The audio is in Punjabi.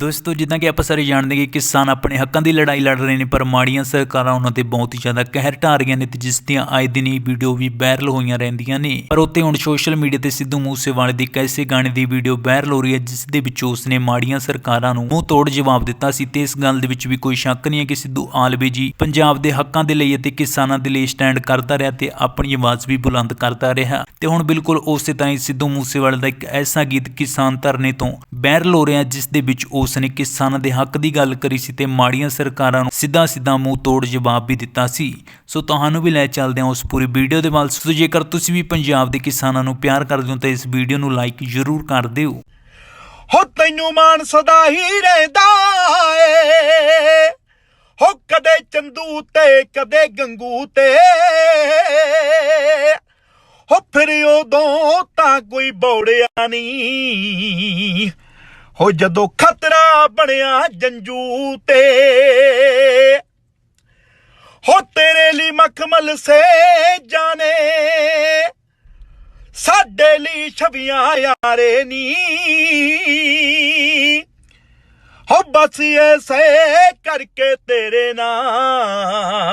ਦੋਸਤੋ, ਜਿੱਦਾਂ ਕਿ ਆਪਾਂ ਸਾਰੇ ਜਾਣਦੇ ਹਾਂ ਕਿ ਕਿਸਾਨ ਆਪਣੇ ਹੱਕਾਂ ਦੀ ਲੜਾਈ ਲੜ ਰਹੇ ਨੇ, ਪਰ ਮਾੜੀਆਂ ਸਰਕਾਰਾਂ ਉਹਨਾਂ ਤੇ ਬਹੁਤ ਹੀ ਜ਼ਿਆਦਾ ਕਹਿਰ ਢਾ ਰਹੀਆਂ ਨੇ ਤੇ ਜਿਸ ਦੀਆਂ ਆਏ ਦਿਨ ਹੀ ਵੀਡੀਓ ਵੀ ਵਾਇਰਲ ਹੋਈਆਂ ਰਹਿੰਦੀਆਂ ਨੇ। ਪਰ ਉੱਤੇ ਹੁਣ ਸੋਸ਼ਲ ਮੀਡੀਆ ਤੇ ਸਿੱਧੂ ਮੂਸੇਵਾਲੇ ਦੀ ਕੈਸੇ ਗਾਣੇ ਦੀ ਵੀਡੀਓ ਵਾਇਰਲ ਹੋ ਰਹੀ ਹੈ, ਜਿਸ ਦੇ ਵਿੱਚ ਉਸਨੇ ਮਾੜੀਆਂ ਸਰਕਾਰਾਂ ਨੂੰ ਮੂੰਹ ਤੋੜ ਜਵਾਬ ਦਿੱਤਾ ਸੀ ਤੇ ਇਸ ਗੱਲ ਦੇ ਵਿੱਚ ਵੀ ਕੋਈ ਸ਼ੱਕ ਨਹੀਂ ਹੈ ਕਿ ਸਿੱਧੂ ਆਲਵੇ ਜੀ ਪੰਜਾਬ ਦੇ ਹੱਕਾਂ ਦੇ ਲਈ ਅਤੇ ਕਿਸਾਨਾਂ ਦੇ ਲਈ ਸਟੈਂਡ ਕਰਦਾ ਰਿਹਾ ਤੇ ਆਪਣੀ ਆਵਾਜ਼ ਵੀ ਬੁਲੰਦ ਕਰਦਾ ਰਿਹਾ। ਤੇ ਹੁਣ ਬਿਲਕੁਲ ਉਸੇ ਤਰ੍ਹਾਂ ਹੀ ਸਿੱਧੂ ਮੂਸੇਵਾਲੇ ਦਾ ਇੱਕ ਐਸਾ ਗੀਤ ਕਿਸਾਨ ਧਰਨੇ ਤੋਂ ਵਾਇਰਲ ਹੋ ਰਿਹਾ, ਜਿਸ ਦੇ ਵਿੱਚ ਉਸ ਨੇ ਕਿਸਾਨਾਂ ਦੇ ਹੱਕ ਦੀ ਗੱਲ ਕਰੀ ਸੀ ਤੇ ਮਾੜੀਆਂ ਸਰਕਾਰਾਂ ਨੂੰ ਸਿੱਧਾ ਸਿੱਧਾ ਮੂੰਹ ਤੋੜ ਜਵਾਬ ਵੀ ਦਿੱਤਾ ਸੀ। ਸੋ ਤੁਹਾਨੂੰ ਵੀ ਲੈ ਚੱਲਦੇ ਹਾਂ ਉਸ ਪੂਰੀ ਵੀਡੀਓ ਦੇ ਵੱਲ। ਸੋ ਜੇਕਰ ਤੁਸੀਂ ਵੀ ਪੰਜਾਬ ਦੇ ਕਿਸਾਨਾਂ ਨੂੰ ਪਿਆਰ ਕਰਦੇ ਹੋ ਤਾਂ ਇਸ ਵੀਡੀਓ ਨੂੰ ਲਾਈਕ ਜ਼ਰੂਰ ਕਰ ਦਿਓ। ਹੋ ਤੈਨੂੰ ਮਾਨ ਸਦਾ ਹੀ ਰਹਿੰਦਾ ਏ। ਹੋ ਕਦੇ ਚੰਦੂ ਤੇ, ਕਦੇ ਗੰਗੂ ਤੇ। ਹੋ ਫਿਰ ਉਦੋਂ ਤਾਂ ਕੋਈ ਬੌੜਿਆ ਨਹੀਂ। ਹੋ ਜਦੋਂ ਖਤਰਾ ਬਣਿਆ ਜੰਜੂ ਤੇ। ਹੋ ਤੇਰੇ ਲਈ ਮਖਮਲ ਸੇ ਜਾਣੇ। ਸਾਡੇ ਲਈ ਛਵੀਆਂ ਯਾਰੇ ਨੀ। ਹੋ ਬਸ ਐਸੇ ਕਰਕੇ ਤੇਰੇ ਨਾਂ।